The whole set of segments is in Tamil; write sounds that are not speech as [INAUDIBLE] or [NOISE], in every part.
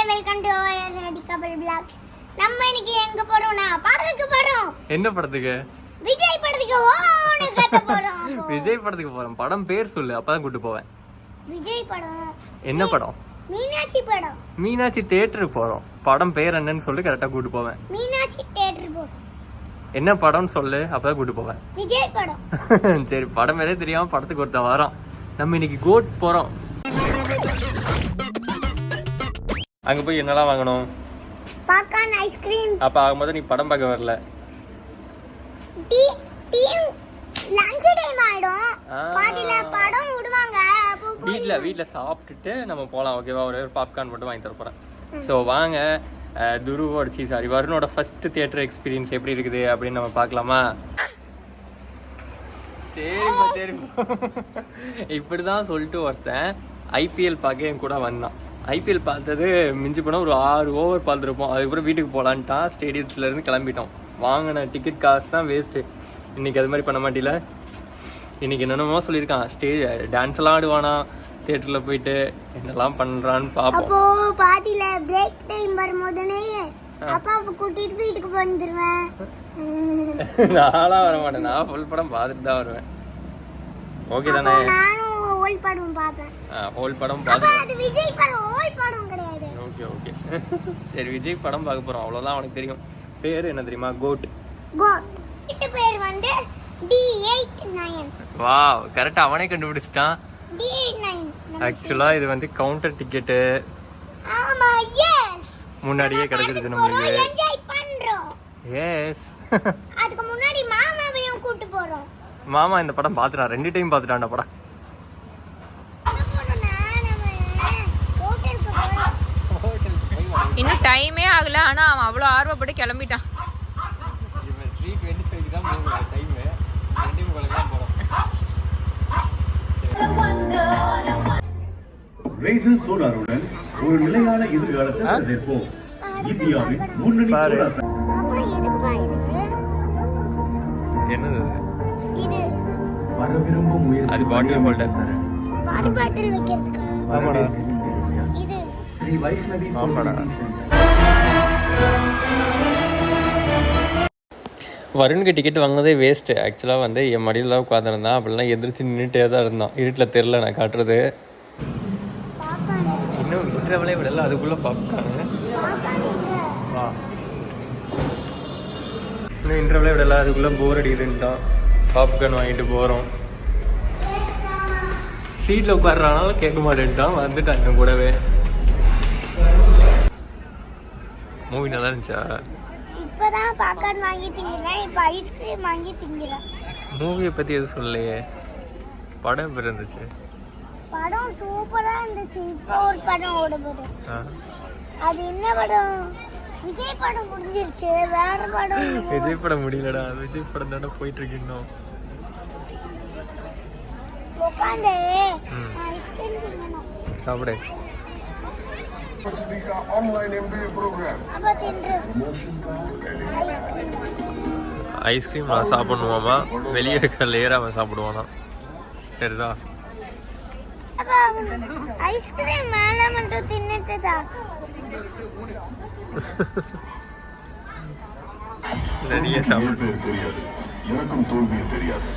மக்களே வெல்கம் டு கபல் பிளாக்ஸ் நம்ம இன்னைக்கு எங்க போறோம்னா படத்துக்கு போறோம். என்ன படத்துக்கு? விஜய் படத்துக்கு ஓடு கத்த போறோம். [LAUGHS] விஜய் படத்துக்கு போறோம். படம் பேர் சொல்லு அப்பதான் கூட்டு போவேன். விஜய் படம். என்ன படம்? மீனாட்சி படம். மீனாட்சி தேட்டருக்கு போறோம். படம் பேர் என்னன்னு சொல்லி கரெக்டா கூட்டு போவேன். மீனாட்சி தியேட்டர் போறோம். என்ன படம்னு சொல்லு அப்பதான் கூட்டு போவேன். விஜய் படம். [LAUGHS] சரி படம் வேறே தெரியாம படத்துக்கு ஒருத்தன் வரோம் நம்ம இன்னைக்கு கோட் போறோம். அங்க போய் என்னலாம் வாங்கணும்? Popcorn ice cream. அப்ப ஆகும்போது நீ படம் பார்க்க வரல. டீ டீ லஞ்ச் டைம் ஆயிடும். பாதியில படம் விடுவாங்க வீட்ல வீட்ல சாப்பிட்டுட்டு நம்ம போலாம் ஓகேவா ஒரே ஒரு பாப்கார்ன் மட்டும் வாங்கி தர போறேன் ஸோ வாங்க. துருவோட சி சாரி வருணோட ஃபர்ஸ்ட் தியேட்டர் எக்ஸ்பீரியன்ஸ் எப்படி இருக்குது அப்படின்னு நம்ம பார்க்கலாமா? சரிப்பா சரிப்பா இப்படி தான் சொல்லிட்டு ஒருத்தன் ஐபிஎல் பார்க்க என் கூட வந்தான். ஐபிஎல் பார்த்தது மிஞ்சி போனால் ஒரு ஆறு ஓவர் பார்த்துருப்போம். அதுக்கப்புறம் வீட்டுக்கு போகலான்ட்டான் ஸ்டேடியத்துலேருந்து கிளம்பிட்டோம். வாங்கின டிக்கெட் காசு தான் வேஸ்ட்டு இன்னைக்கு அது மாதிரி பண்ண மாட்டில. இன்னைக்கு என்னென்னமோ சொல்லியிருக்கான். ஸ்டேஜ் டான்ஸ் எல்லாம் ஆடுவானா தியேட்டரில் போயிட்டு என்னெல்லாம் பண்ணுறான்னு பார்ப்போம். அப்போ பாதியில பிரேக் டைம் வரும்போதுனே அப்பாவை கூட்டிட்டு வீட்டுக்கு வந்துருவேன் [LAUGHS] நான்லாம் வர மாட்டேன் நான் ஃபுல் படம் பார்த்துட்டு தான் வருவேன் ஓகே தானே ஓல்ட் படம் பார்ப்பேன் ஹோல் படம் பார்த்து அது விஜய் படம் ஓல்ட் படம் கிடையாது. Okay okay. சரி விஜய் படம் பார்க்க போகிறோம் அவ்வளோதான் அவனுக்கு தெரியும். பேர் என்ன தெரியுமா? கோட். கோட். இது பேர் வந்து டி எயிட் நைன் வா கரெக்டாக அவனே கண்டுபிடிச்சிட்டான். டி எயிட் நைன் ஆக்சுவலாக இது வந்து கவுண்டர் டிக்கெட்டு ஆமா எஸ் முன்னாடியே கிடைக்கிறது நம்மளுக்கு. என்ஜாய் பண்றோம். எஸ் அதுக்கு முன்னாடி மாமாவையும் கூட்டு போறோம். மாமா இந்த படம் பார்த்துட்டான். ரெண்டு டைம் பார்த்துட்டான் அந்த படம் எங்க போறோம்னா நம்ம ஹோட்டலுக்கு போறோம் இன்னும் டைமே ஆகல ஆனா அவன் அவ்வளோ ஆர்வப்பட்டு கிளம்பிட்டான். ரேசன் சோலாருடன் ஒரு நிலையான எதிர்காலத்தை வரவேற்போம். இந்தியாவின் முன்னணி. சோலார் அப்பா எதுக்குப்பா இது? என்னது இது வர விரும்பும் அது பாட்டில் பாட்டில் வைக்கிறதுக்கா? ஆமாடா. ஸ்ரீ வைஷ்ணவி. வருணுக்கு டிக்கெட் வாங்கினதே வேஸ்ட்டு ஆக்சுவலாக வந்து என் மடியில் தான் உட்காந்துருந்தான் அப்படிலாம் எதிர்த்து நின்றுட்டே தான் இருந்தான் இருட்டில் தெரில நான் காட்டுறது. இன்னும் இன்டர்வலே விடல. அதுக்குள்ளே பாப்கார்னு வா. இன்னும் இன்டர்வலே விடல. அதுக்குள்ளே போர் அடிக்குதுன்ட்டான். பாப்கார்ன் வாங்கிட்டு போகிறோம் சீட்டில் உட்காடுறனால கேட்க மாட்டேன்ட்டான். வந்துட்டான் என் கூடவே. மூவி நல்லா இருந்துச்சா? இப்பதான் பாப்கார்ன் வாங்கி திங்கிறேன் இப்ப ஐஸ்கிரீம் வாங்கி திங்கிறேன் மூவியை பற்றி எதுவும் சொல்லலையே. படம் எப்படி இருந்துச்சு? படம் சூப்பரா இருந்துச்சு. இப்போ ஒரு படம் ஓடும்போது. அது என்ன படம்? விஜய் படம் முடிஞ்சிருச்சு. வேற படம். [LAUGHS] விஜய் படம் முடியலடா. விஜய் படம் தானே போயிட்டு இருக்கு இன்னும் உட்காந்து. ஐஸ்கிரீம் சாப்பிடு. Pacifica online MBA program. அப்ப தின்று. Promotion card and ஐஸ்கிரீம் நான் சாப்பிடணுமாமா வெளியே இருக்க லேயர் அவன் சாப்பிடுவானா? சரிதா ஐஸ்கிரீம் மேல மட்டும் தின்னுட்டு நிறைய சாப்பிடு. பேர் தெரியாது எனக்கும் தோல்வியே தெரியாது.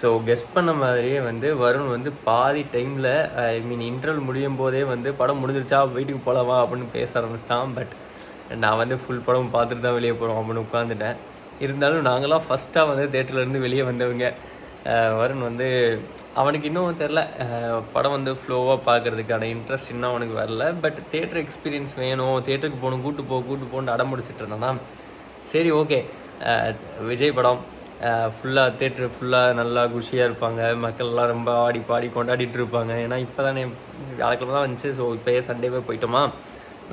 ஸோ கெஸ் பண்ண மாதிரியே வந்து வருண் வந்து பாதி டைமில் ஐ மீன் இன்டர்வல் முடியும் போதே வந்து படம் முடிஞ்சிருச்சா வீட்டுக்கு போகலாமா அப்படின்னு பேச ஆரம்பிச்சிட்டான். பட் நான் வந்து ஃபுல் படம் பார்த்துட்டு தான் வெளியே போகிறோம் அப்படின்னு உட்காந்துட்டேன் இருந்தாலும் நாங்களாம் ஃபஸ்ட்டாக வந்து தேட்டர்லேருந்து வெளியே வந்தவங்க. வருண் வந்து அவனுக்கு இன்னும் தெரில படம் வந்து ஃப்ளோவாக பார்க்கறதுக்கான இன்ட்ரெஸ்ட் இன்னும் அவனுக்கு வரல. பட் தேட்டர் எக்ஸ்பீரியன்ஸ் வேணும். தேட்டருக்கு போகணும் கூட்டு போ கூட்டு போன்னு அடம் முடிச்சிட்டு இருந்தானா. சரி ஓகே விஜய் படம். ஃபுல்லாக தேட்ரு ஃபுல்லாக நல்லா குஷியாக இருப்பாங்க. மக்கள்லாம் ரொம்ப ஆடி பாடி கொண்டாடிட்டு இருப்பாங்க. ஏன்னா இப்போ தானே வியாழக்கிழமை தான் வந்துச்சு. ஸோ இப்போயே சண்டேவே போயிட்டோமா?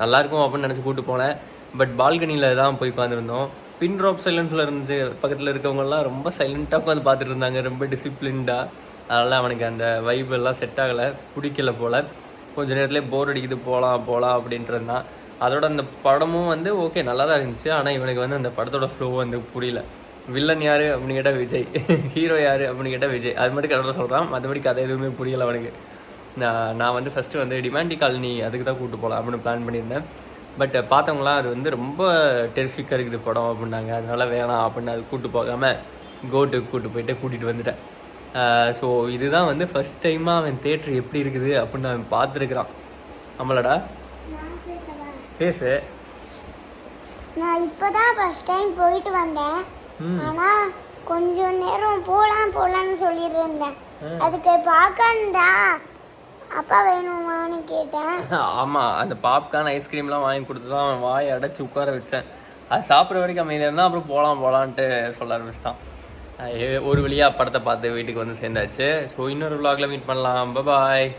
நல்லாயிருக்கும் அப்படின்னு நினச்சி கூப்பிட்டு போனேன். பட் பால்கனியில் தான் போய் உட்காந்துருந்தோம் பின் ட்ராப் சைலண்ட்டில் இருந்துச்சு. பக்கத்தில் இருக்கவங்கலாம் ரொம்ப சைலண்ட்டாக உட்காந்து பார்த்துட்டு இருந்தாங்க. ரொம்ப டிசிப்ளின்டாக அதனால் அவனுக்கு அந்த வைப் எல்லாம் செட் ஆகலை. பிடிக்கல போல். கொஞ்ச நேரத்துலேயே போர் அடிக்குது. போகலாம் போகலாம் அப்படின்ட்டு அதோட அந்த படமும் வந்து ஓகே நல்லா தான் இருந்துச்சு. ஆனால் இவனுக்கு வந்து அந்த படத்தோட ஃப்ளோ வந்து புரியல. வில்லன் யார் அப்படின்னு கேட்டால் விஜய். ஹீரோ யார் அப்படின்னு கேட்டால் விஜய். அது மட்டும் கரெக்டாக சொல்கிறான் மற்றபடி கதை எதுவுமே புரியல அவனுக்கு. நான் நான் வந்து ஃபஸ்ட்டு வந்து டிமாண்டி காலனி அதுக்கு தான் கூப்பிட்டு போகலாம் அப்படின்னு பிளான் பண்ணியிருந்தேன். பட் பார்த்தவங்களாம் அது வந்து ரொம்ப டெரிஃபிக்காக இருக்குது படம் அப்படின்னாங்க. அதனால வேணாம் அப்படின்னு அது கூப்பிட்டு போகாம கோட்டுக்கு கூப்பிட்டு போயிட்டு கூட்டிகிட்டு வந்துட்டேன். ஸோ இதுதான் வந்து ஃபஸ்ட் டைமாக அவன் தேட்டர் எப்படி இருக்குது அப்படின்னு அவன் பார்த்துருக்குறான். ஆமாலடா. பேசு. நான் இப்பதான் ஃபர்ஸ்ட் டைம் போயிட்டு வந்தேன். ம். ஆனா கொஞ்சம் நேரம் போலாம் போலாம்னு சொல்லிட்டு இருந்தேன் அதுக்கு பார்க்கண்டா அப்பா வேணுமான்னு கேட்டேன். [LAUGHS] ஆமாம் அந்த பாப்கார்ன் ஐஸ்கிரீம்லாம் வாங்கி கொடுத்து தான் அவன் வாயை அடைச்சி உட்கார வச்சேன். அது சாப்பிட்ற வரைக்கும் அமைதியாக இருந்தால் அப்புறம் போகலாம் போகலான்ட்டு சொல்ல ஆரம்பிச்சிட்டான். ஒரு வழியாக படத்தை பார்த்து வீட்டுக்கு வந்து சேர்ந்தாச்சு. ஸோ இன்னொரு vlogல மீட் பண்ணலாம். பாய்